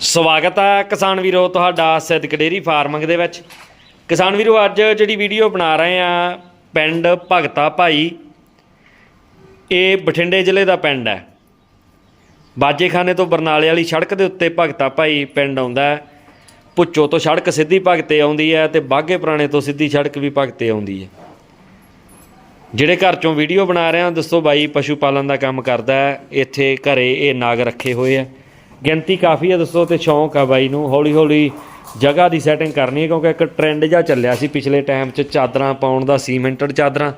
ਸਵਾਗਤ ਹੈ ਕਿਸਾਨ ਵੀਰੋ ਤੁਹਾਡਾ ਸਿੱਧਕ ਡੇਰੀ ਫਾਰਮਿੰਗ ਦੇ ਵਿੱਚ। ਕਿਸਾਨ ਵੀਰੋ, ਅੱਜ ਜਿਹੜੀ ਵੀਡੀਓ ਬਣਾ ਰਹੇ ਆ ਪਿੰਡ ਭਗਤਾ ਭਾਈ, ਇਹ ਬਠਿੰਡੇ ਜ਼ਿਲ੍ਹੇ ਦਾ ਪਿੰਡ ਹੈ। ਬਾਜੇਖਾਨੇ ਤੋਂ ਬਰਨਾਲੇ ਵਾਲੀ ਸੜਕ ਦੇ ਉੱਤੇ ਭਗਤਾ ਭਾਈ ਪਿੰਡ ਆਉਂਦਾ ਹੈ। ਪੁੱਚੋ ਤੋਂ ਸੜਕ ਸਿੱਧੀ ਭਗਤੇ ਆਉਂਦੀ ਹੈ ਤੇ ਬਾਗੇ ਪੁਰਾਣੇ ਤੋਂ ਸਿੱਧੀ ਸੜਕ ਵੀ ਭਗਤੇ ਆਉਂਦੀ ਹੈ। ਜਿਹੜੇ ਘਰ ਚੋਂ ਵੀਡੀਓ ਬਣਾ ਰਹੇ ਆ, ਦੱਸੋ ਬਾਈ, ਪਸ਼ੂ ਪਾਲਣ ਦਾ ਕੰਮ ਕਰਦਾ ਹੈ। ਇੱਥੇ ਘਰੇ ਇਹ ਨਾਗ ਰੱਖੇ ਹੋਏ ਆ। ਗਿਣਤੀ ਕਾਫੀ ਹੈ, ਦੱਸੋ ਤੇ ਸ਼ੌਂਕ ਆ ਬਾਈ ਨੂੰ। ਹੌਲੀ ਹੌਲੀ ਜਗ੍ਹਾ ਦੀ ਸੈਟਿੰਗ ਕਰਨੀ ਹੈ, ਕਿਉਂਕਿ ਇੱਕ ਟ੍ਰੈਂਡ ਜਿਹਾ ਚੱਲਿਆ ਸੀ ਪਿਛਲੇ ਟਾਈਮ 'ਚ, ਚਾਦਰਾਂ ਪਾਉਣ ਦਾ, ਸੀਮੈਂਟਡ ਚਾਦਰਾਂ।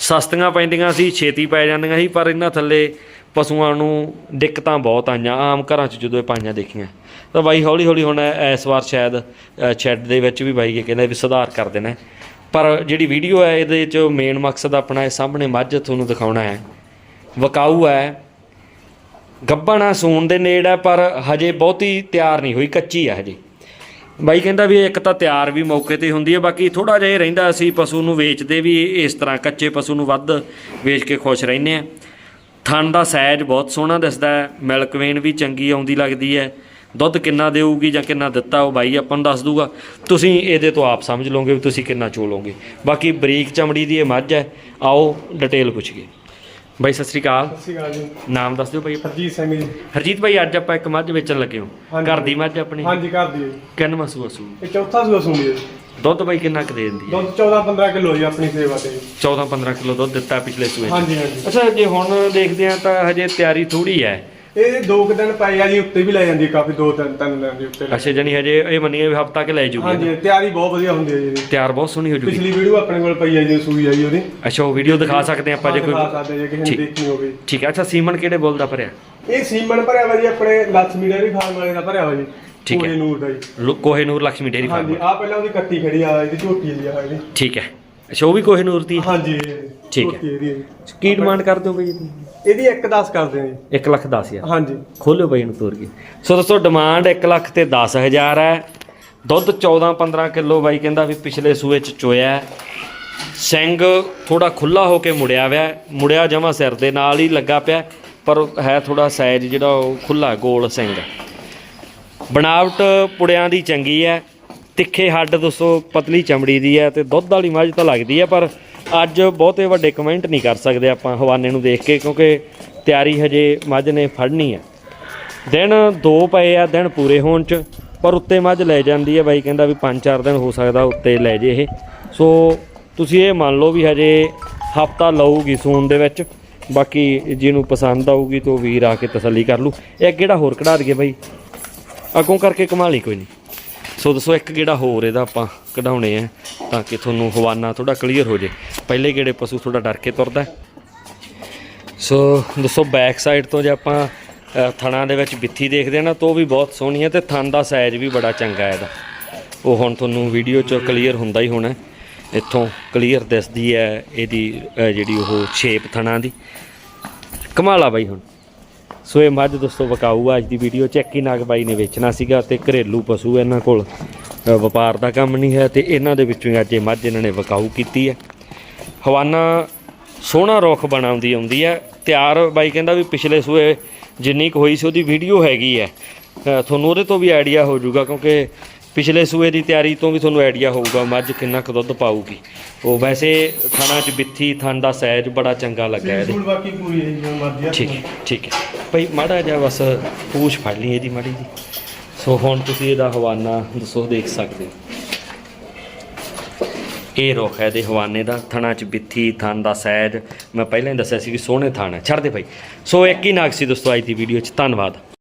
ਸਸਤੀਆਂ ਪੈਂਦੀਆਂ ਸੀ, ਛੇਤੀ ਪੈ ਜਾਂਦੀਆਂ ਸੀ, ਪਰ ਇਹਨਾਂ ਥੱਲੇ ਪਸ਼ੂਆਂ ਨੂੰ ਦਿੱਕਤਾਂ ਬਹੁਤ ਆਈਆਂ। ਆਮ ਘਰਾਂ 'ਚ ਜਦੋਂ ਇਹ ਪਾਈਆਂ ਦੇਖੀਆਂ, ਤਾਂ ਬਾਈ ਹੌਲੀ ਹੌਲੀ ਹੁਣ ਇਸ ਵਾਰ ਸ਼ਾਇਦ ਸ਼ੈੱਡ ਦੇ ਵਿੱਚ ਵੀ ਬਾਈ ਇਹ ਕਹਿੰਦਾ ਵੀ ਸੁਧਾਰ ਕਰ ਦੇਣਾ ਪਰ ਜਿਹੜੀ ਵੀਡੀਓ ਹੈ, ਇਹਦੇ 'ਚ ਮੇਨ ਮਕਸਦ ਆਪਣਾ ਇਹ ਸਾਹਮਣੇ ਮੱਝ ਤੁਹਾਨੂੰ ਦਿਖਾਉਣਾ ਹੈ। ਵਕਾਊ ਹੈ ਗੱਬਣਾ ਸੂਣ ਦੇ ਨੇੜ ਹੈ, ਪਰ ਹਜੇ ਬਹੁਤੀ ਤਿਆਰ ਨਹੀਂ ਹੋਈ, ਕੱਚੀ ਹੈ ਹਜੇ। ਬਾਈ ਕਹਿੰਦਾ ਵੀ ਇੱਕ ਤਾਂ ਤਿਆਰ ਵੀ ਮੌਕੇ ਤੇ ਹੁੰਦੀ ਹੈ, ਬਾਕੀ ਥੋੜਾ ਜਿਹਾ ਇਹ ਰਹਿੰਦਾ, ਅਸੀਂ ਪਸ਼ੂ ਨੂੰ ਵੇਚਦੇ ਵੀ ਇਸ ਤਰ੍ਹਾਂ ਕੱਚੇ ਪਸ਼ੂ ਨੂੰ ਵੱਧ ਵੇਚ ਕੇ ਖੁਸ਼ ਰਹਿੰਦੇ ਆ ਥਣ ਦਾ ਸਾਈਜ਼ ਬਹੁਤ ਸੋਹਣਾ ਦਿਸਦਾ ਹੈ, ਮਿਲਕ ਵੇਨ ਵੀ ਚੰਗੀ ਆਉਂਦੀ ਲੱਗਦੀ ਹੈ। ਦੁੱਧ ਕਿੰਨਾ ਦੇਊਗੀ ਜਾਂ ਕਿੰਨਾ ਦਿੱਤਾ, ਉਹ ਬਾਈ ਆਪਾਂ ਨੂੰ ਦੱਸ ਦੂਗਾ। ਤੁਸੀਂ ਇਹਦੇ ਤੋਂ ਆਪ ਸਮਝ ਲਓਗੇ ਵੀ ਤੁਸੀਂ ਕਿੰਨਾ ਚੋਲੋਗੇ। ਬਾਕੀ ਬਰੀਕ ਚਮੜੀ ਦੀ ਇਹ ਮੱਝ ਹੈ, ਆਓ ਡਿਟੇਲ ਪੁੱਛੀਏ। ਬਾਈ ਸਤਿ ਸ੍ਰੀ ਅਕਾਲ ਸਤਿ ਸ਼੍ਰੀ ਅਕਾਲ ਜੀ ਨਾਮ ਦੱਸ ਦਿਓ ਭਾਈ ਹਰਜੀਤ ਸਿੰਘ ਜੀ ਹਰਜੀਤ ਭਾਈ ਅੱਜ ਆਪਾਂ ਇੱਕ ਮੱਝ ਵੇਚਣ ਲੱਗੇ ਹਾਂ ਹਾਂਜੀ। ਘਰ ਦੀ ਮੱਝ ਆਪਣੀ ਹਾਂਜੀ ਘਰ ਦੀ ਹੈ ਜੀ। ਕਿੰਨਵਾਂ ਸੂਆ ਸੂ ਇਹ ਚੌਥਾ ਸੂਆ ਹੈ ਜੀ। ਦੁੱਧ ਭਾਈ ਕਿੰਨਾ ਕੁ ਦੇ ਦਿੰਦੀ ਹੈ ਦੁੱਧ 14 15 ਕਿਲੋ ਜੀ ਆਪਣੀ ਸੇਵਾ ਤੇ ਜੀ। 14 15 ਕਿਲੋ ਦੁੱਧ ਦਿੱਤਾ ਪਿਛਲੇ ਸੂਏ 'ਚ। ਹਾਂਜੀ ਹਾਂਜੀ ਅੱਛਾ ਜੇ ਹੁਣ ਦੇਖਦੇ ਆ ਤਾਂ ਹਜੇ ਤਿਆਰੀ ਥੋੜੀ ਹੈ ਇਹ ਦੋ ਕੁ ਦਿਨ ਪਏ ਆ ਜੀ ਉੱਤੇ ਵੀ ਲੈ ਜਾਂਦੀ ਹੈ ਕਾਫੀ ਦੋ ਤਿੰਨ ਤਿੰਨ ਦਿਨ ਦੇ ਉੱਤੇ। ਅੱਛਾ ਜਾਨੀ ਹਜੇ ਇਹ ਮੰਨੀਏ ਵੀ ਹਫਤਾ ਕਿ ਲੈ ਜੂਗੀ ਹਾਂਜੀ ਤਿਆਰੀ ਬਹੁਤ ਵਧੀਆ ਹੁੰਦੀ ਹੈ ਜੀ। ਤਿਆਰ ਬਹੁਤ ਸੋਹਣੀ ਹੋ ਜੂਗੀ। ਪਿਛਲੀ ਵੀਡੀਓ ਆਪਣੇ ਕੋਲ ਪਈ ਆ ਜੀ ਸੂਈ ਆਈ ਉਹਦੀ। ਅੱਛਾ ਉਹ ਵੀਡੀਓ ਦਿਖਾ ਸਕਦੇ ਹਾਂ ਆਪਾਂ ਜੇ ਕੋਈ ਦਿਖਾ ਸਕਦੇ ਜੇ ਕਿਸੇ ਨੇ ਠੀਕ। ਦੇਖਣੀ ਹੋਵੇ। ਠੀਕ ਹੈ ਅੱਛਾ ਸੀਮਨ ਕਿਹੜੇ ਬੋਲਦਾ ਭਰਿਆ? ਇਹ ਸੀਮਨ ਭਰਿਆ ਵਾ ਜੀ ਆਪਣੇ ਲక్ష్ਮੀ ਡੇਰੀ ਫਾਰਮ ਵਾਲੇ ਦਾ ਭਰਿਆ ਵਾ ਜੀ ਠੀਕ ਹੈ। ਪੂਰੇ ਨੂਰ ਦਾ ਜੀ। ਲੋ- ਕੋਹੇਨੂਰ ਲక్ష్ਮੀ ਡੇਰੀ ਹਾਂਜੀ ਆ ਪਹਿਲਾਂ ਉਹਦੀ ਕੱਟੀ ਖੜੀ ਆ ਇਹਦੀ ਝੋਟੀ ਜੀ ਆ ਇਹਦੀ। ਠੀਕ ਹੈ। ਅੱਛਾ ਉਹ ਵੀ ਕੋਹੇਨੂਰ ਦੀ ਹਾਂਜੀ ਠੀਕ ਹੈ। ਕੀ ਡਿਮਾਂਡ ਕਰਦੇ ਹੋਗੇ ਜੀ ਤੁਸੀਂ? ਇਹਦੀ 1 10 ਕਰਦੇ ਆ ਜੀ। 1 ਲੱਖ 10 ਹਜ਼ਾਰ। ਹਾਂਜੀ। ਖੋਲਿਓ ਬਾਈ ਨੂੰ ਤੋਰ ਕੇ। ਸੋ ਦੋਸਤੋ ਡਿਮਾਂਡ 1 ਲੱਖ ਤੇ 10000 ਹੈ। ਦੁੱਧ 14 15 ਕਿਲੋ ਬਾਈ ਕਹਿੰਦਾ ਵੀ ਪਿਛਲੇ ਸੂਏ ਚ ਚੋਇਆ। ਸਿੰਘ ਥੋੜਾ ਖੁੱਲਾ ਹੋ ਕੇ ਮੁੜਿਆ ਹੈ। ਮੁੜਿਆ ਜਮਾ ਸਿਰ ਦੇ ਨਾਲ ਹੀ ਲੱਗਾ ਪਿਆ ਪਰ ਹੈ ਥੋੜਾ ਸਾਈਜ਼ ਜਿਹੜਾ ਉਹ ਖੁੱਲਾ ਗੋਲ ਸਿੰਘ। ਬਣਾਵਟ ਪੁੜਿਆਂ ਦੀ ਚੰਗੀ ਹੈ। ਤਿੱਖੇ ਹੱਡ ਦੋਸਤੋ ਪਤਲੀ ਚਮੜੀ ਦੀ ਹੈ ਤੇ ਦੁੱਧ ਵਾਲੀ ਮੱਝ ਤਾਂ ਲੱਗਦੀ ਹੈ ਪਰ ਅੱਜ ਬਹੁਤੇ ਵੱਡੇ ਕਮੈਂਟ ਨਹੀਂ ਕਰ ਸਕਦੇ ਆਪਾਂ ਹਵਾਨੇ ਨੂੰ ਦੇਖ ਕੇ, ਕਿਉਂਕਿ ਤਿਆਰੀ ਹਜੇ ਮੱਝ ਨੇ ਫੜਨੀ ਹੈ। ਦਿਨ ਦੋ ਪਏ ਆ, ਦਿਨ ਪੂਰੇ ਹੋਣ ਚ, ਪਰ ਉੱਤੇ ਮੱਝ ਲੈ ਜਾਂਦੀ ਹੈ। ਬਾਈ ਕਹਿੰਦਾ ਵੀ 5-4 ਦਿਨ ਹੋ ਸਕਦਾ ਉੱਤੇ ਲੈ ਜੇ ਇਹ। ਸੋ ਤੁਸੀਂ ਇਹ ਮੰਨ ਲਓ ਵੀ ਹਜੇ ਹਫਤਾ ਲਊਗੀ ਸੂਨ ਦੇ ਵਿੱਚ, ਬਾਕੀ ਜਿਹਨੂੰ ਪਸੰਦ ਆਊਗੀ ਤਾਂ ਉਹ ਵੀਰ ਆ ਕੇ ਤਸੱਲੀ ਕਰ ਲੂ ਇਹ ਕਿਹੜਾ ਹੋਰ ਕਢਾ ਦਈਏ ਬਾਈ? ਅੱਗੋਂ ਕਰਕੇ ਕਮਾ ਲਈ ਕੋਈ ਨਹੀਂ। ਸੋ ਦੱਸੋ, ਇੱਕ ਗੇੜਾ ਹੋਰ ਇਹਦਾ ਆਪਾਂ ਕਢਾਉਣੇ ਆ ਤਾਂ ਕਿ ਤੁਹਾਨੂੰ ਹਵਾਨਾ ਥੋੜਾ ਕਲੀਅਰ ਹੋ ਜੇ। ਪਹਿਲੇ ਗੇੜੇ ਪਸ਼ੂ ਥੋੜਾ ਡਰ ਕੇ ਤੁਰਦਾ ਸੋ ਦੱਸੋ ਬੈਕ ਸਾਈਡ ਤੋਂ ਜੇ ਆਪਾਂ ਥਣਾ ਦੇ ਵਿੱਚ ਬਿੱਥੀ ਦੇਖਦੇ ਆ ਨਾ, ਤਾਂ ਉਹ ਵੀ ਬਹੁਤ ਸੋਹਣੀ ਹੈ ਤੇ ਥਣ ਦਾ ਸਾਈਜ਼ ਵੀ ਬੜਾ ਚੰਗਾ ਹੈ ਇਹਦਾ। ਉਹ ਹੁਣ ਤੁਹਾਨੂੰ ਵੀਡੀਓ 'ਚ ਕਲੀਅਰ ਹੁੰਦਾ ਹੀ ਹੋਣਾ ਇੱਥੋਂ ਕਲੀਅਰ ਦਿਸਦੀ ਹੈ ਇਹਦੀ ਜਿਹੜੀ ਉਹ ਸ਼ੇਪ ਥਣਾਂ ਦੀ। ਕਮਾਲਾ ਬਾਈ ਹੁਣ। ਸੋ ਇਹ ਮੱਝ ਦੋਸਤੋ ਵਕਾਊ ਆ, ਅੱਜ ਦੀ ਵੀਡੀਓ ਚੈੱਕੀ ਨਾਗ ਬਾਈ ਨੇ ਵੇਚਣਾ ਸੀਗਾ ਤੇ ਘਰੇਲੂ ਪਸ਼ੂ ਇਹਨਾਂ ਕੋਲ ਵਪਾਰ ਦਾ ਕੰਮ ਨਹੀਂ ਹੈ ਤੇ ਇਹਨਾਂ ਦੇ ਵਿੱਚੋਂ ਅੱਜ ਇਹ ਮੱਝ ਇਹਨਾਂ ਨੇ ਵਕਾਊ ਕੀਤੀ ਹੈ। ਹਵਾਨਾ ਸੋਹਣਾ ਰੁੱਖ ਬਣਾਉਂਦੀ ਆਉਂਦੀ ਹੈ। ਤਿਆਰ ਬਾਈ ਕਹਿੰਦਾ ਵੀ ਪਿਛਲੇ ਸੂਏ ਜਿੰਨੀ ਕੁ ਹੋਈ ਸੀ ਉਹਦੀ ਵੀਡੀਓ ਹੈਗੀ ਹੈ। ਤੁਹਾਨੂੰ ਉਹਦੇ ਤੋਂ ਵੀ ਆਈਡੀਆ ਹੋ ਜਾਊਗਾ ਕਿਉਂਕਿ ਪਿਛਲੇ ਸੂਏ ਦੀ ਤਿਆਰੀ ਤੋਂ ਵੀ ਤੁਹਾਨੂੰ ਆਈਡੀਆ ਹੋਊਗਾ ਮੱਝ ਕਿੰਨਾ ਕੁ ਦੁੱਧ ਪਾਊਗੀ। ਉਹ ਵੈਸੇ ਥਣਾ 'ਚ ਬਿੱਥੀ ਥਣ ਦਾ ਸਾਈਜ਼ ਬੜਾ ਚੰਗਾ ਲੱਗਾ ਇਹਦੇ। ਸੂਲ ਬਾਕੀ ਪੂਰੀ ਹੈ ਜੀ ਜਿਵੇਂ ਮਰਜ਼ੀ ਆ। ਠੀਕ ਹੈ ਠੀਕ ਹੈ। ਭਾਈ ਮਾੜਾ ਜਿਹਾ ਬਸ ਪੂਛ ਫੜ ਲਈ ਇਹਦੀ ਮਾੜੀ ਜੀ। ਸੋ ਹੁਣ ਤੁਸੀਂ ਇਹਦਾ ਹਵਾਨਾ ਦੱਸੋ ਦੇਖ ਸਕਦੇ ਹੋ। ਇਹ ਰੁੱਖ ਹੈ ਦੇ ਹਵਾਨੇ ਦਾ ਥਣਾ ਚ ਬਿੱਥੀ ਥਣ ਦਾ ਸੈਜ ਮੈਂ ਪਹਿਲਾਂ ਹੀ ਦੱਸਿਆ ਸੀ ਕਿ ਸੋਹਣੇ ਥਣ ਹੈ। ਛੱਡ ਦੇ ਭਾਈ। ਸੋ ਇੱਕ ਹੀ ਨਾਗ ਸੀ ਦੋਸਤੋ ਅੱਜ ਦੀ ਵੀਡੀਓ ਚ। ਧੰਨਵਾਦ।